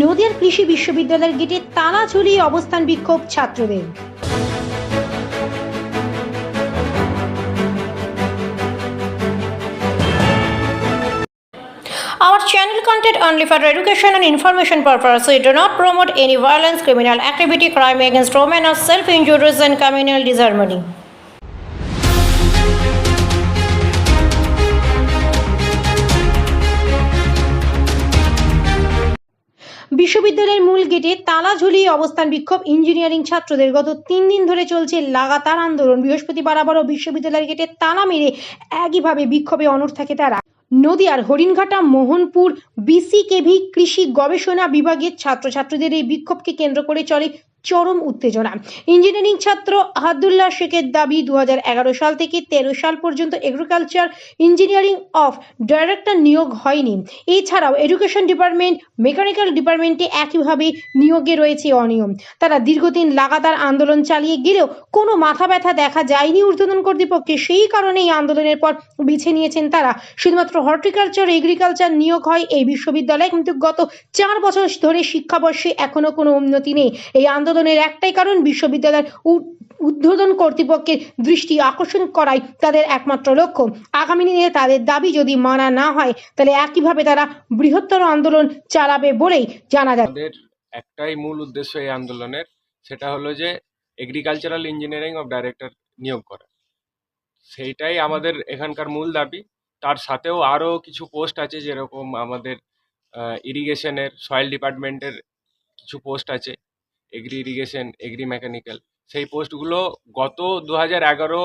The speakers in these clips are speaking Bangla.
নদিয়ার কৃষি বিশ্ববিদ্যালয়ের গেটে তালা ঝুলিয়ে অবস্থান বিক্ষোভ ছাত্রদের Our channel content only for education and information purpose. We do not promote any violence, criminal activity, crime against women, or self-injuries and communal disharmony. বিশ্ববিদ্যালয়ের মূল গেটে তালা ঝুলিয়ে অবস্থান বিক্ষোভ ইঞ্জিনিয়ারিং ছাত্রদের। গত তিন দিন ধরে চলছে লাগাতার আন্দোলন। বৃহস্পতিবার আবারও বিশ্ববিদ্যালয়ের গেটে তালা মেরে একইভাবে বিক্ষোভে অনর থাকে তারা। নদিয়ার হরিণঘাটা, মোহনপুর, বিসিকেভি কৃষি গবেষণা বিভাগের ছাত্রছাত্রীদের এই বিক্ষোভকে কেন্দ্র করে চলে চরম উত্তেজনা। ইঞ্জিনিয়ারিং ছাত্র আহাদুল্লাহ শেখের দাবি, দুহাজার এগারো সাল থেকে তেরো সাল পর্যন্ত এগ্রিকালচার ইঞ্জিনিয়ারিং অফ ডাইরেক্টর নিয়োগ হয়নি। এছাড়াও এডুকেশন ডিপার্টমেন্ট মেকানিক্যাল ডিপার্টমেন্টে একইভাবে নিয়োগে রয়েছে অনিয়ম। তারা দীর্ঘদিন লাগাতার আন্দোলন চালিয়ে গেলেও কোনো মাথা ব্যথা দেখা যায়নি ঊর্ধ্বতন কর্তৃপক্ষে সেই কারণে এই আন্দোলনের পর বেছে নিয়েছেন তারা। শুধুমাত্র হর্টিকালচার এগ্রিকালচার নিয়োগ হয় এই বিশ্ববিদ্যালয়ে, কিন্তু গত চার বছর ধরে শিক্ষাবর্ষে এখনও কোনো উন্নতি নেই। এই আন্দোলনের একটাই কারণ, বিশ্ববিদ্যালয়ের উদ্বোধন কর্তৃপক্ষের দৃষ্টি আকর্ষণ করাই তাদের একমাত্র লক্ষ্য। আগামী দিনে তাদের দাবি যদি মানা না হয়, তাহলে একইভাবে তারা বৃহত্তর আন্দোলন চালাবে বলেই জানা যায়। একটাই মূল উদ্দেশ্য এই আন্দোলনের, সেটা হলো যে এগ্রিকালচারাল ইঞ্জিনিয়ারিং অফ ডাইরেক্টর নিয়োগ করা। সেইটাই আমাদের এখানকার মূল দাবি। তার সাথেও আরও কিছু পোস্ট আছে, যেরকম আমাদের ইরিগেশনের সয়েল ডিপার্টমেন্টের কিছু পোস্ট আছে। এগ্রি ইরিগেশন এগ্রি মেকানিক্যাল সেই পোস্টগুলো গত দু হাজার এগারো,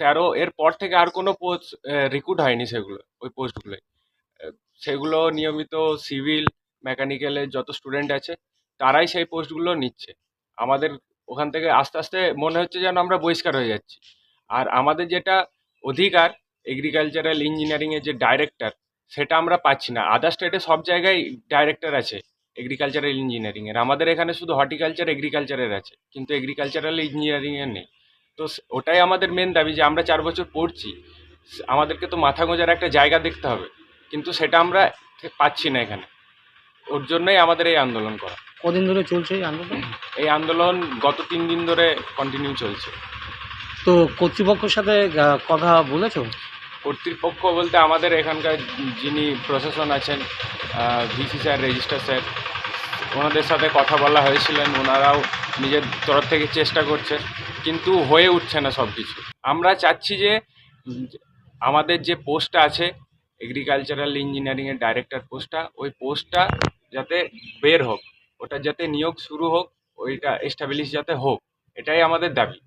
তেরো, এর পর থেকে আর কোনো পোস্ট রিক্রুট হয়নি সেগুলো, ওই পোস্টগুলোয় সেগুলো নিয়মিত সিভিল মেকানিক্যালের যত স্টুডেন্ট আছে, তারাই সেই পোস্টগুলো নিচ্ছে। আমাদের ওখান থেকে আস্তে আস্তে মনে হচ্ছে যেন আমরা বহিষ্কার হয়ে যাচ্ছি। আর আমাদের যেটা অধিকার এগ্রিকালচারাল ইঞ্জিনিয়ারিংয়ের যে ডাইরেক্টর সেটা আমরা পাচ্ছি না। আদার স্টেটে সব জায়গায় ডাইরেক্টর আছে। এগ্রিকালচারাল ইঞ্জিনিয়ারিংয়ের আমাদের এখানে শুধু হর্টিকালচার এগ্রিকালচারের আছে কিন্তু এগ্রিকালচারাল ইঞ্জিনিয়ারিংয়ের নেই। তো ওটাই আমাদের মেন দাবি যে আমরা চার বছর পড়ছি আমাদেরকে তো মাথা গোঁজার একটা জায়গা দেখতে হবে কিন্তু সেটা আমরা পাচ্ছি না এখানে। ওর জন্যই আমাদের এই আন্দোলন করা। কদিন ধরে চলছে এই আন্দোলন? এই আন্দোলন গত তিন দিন ধরে কন্টিনিউ চলছে। তো কর্তৃপক্ষের সাথে কথা বলেছ? কর্তৃপক্ষ বলতে আমাদের এখানকার যিনি প্রশাসন আছেন ভিসি স্যার, রেজিস্টার স্যার, ওনাদের সাথে কথা বলা হয়েছিলেন, ওনারাও নিজের তরফ থেকে চেষ্টা করছে কিন্তু হয়ে উঠছে না সব কিছু আমরা চাচ্ছি যে আমাদের যে পোস্টটা আছে এগ্রিকালচারাল ইঞ্জিনিয়ারিংয়ের ডাইরেক্টর পোস্টটা, ওই পোস্টটা যাতে বের হোক, ওটা যাতে নিয়োগ শুরু হোক, ওইটা এস্টাবলিশ যাতে হোক, এটাই আমাদের দাবি।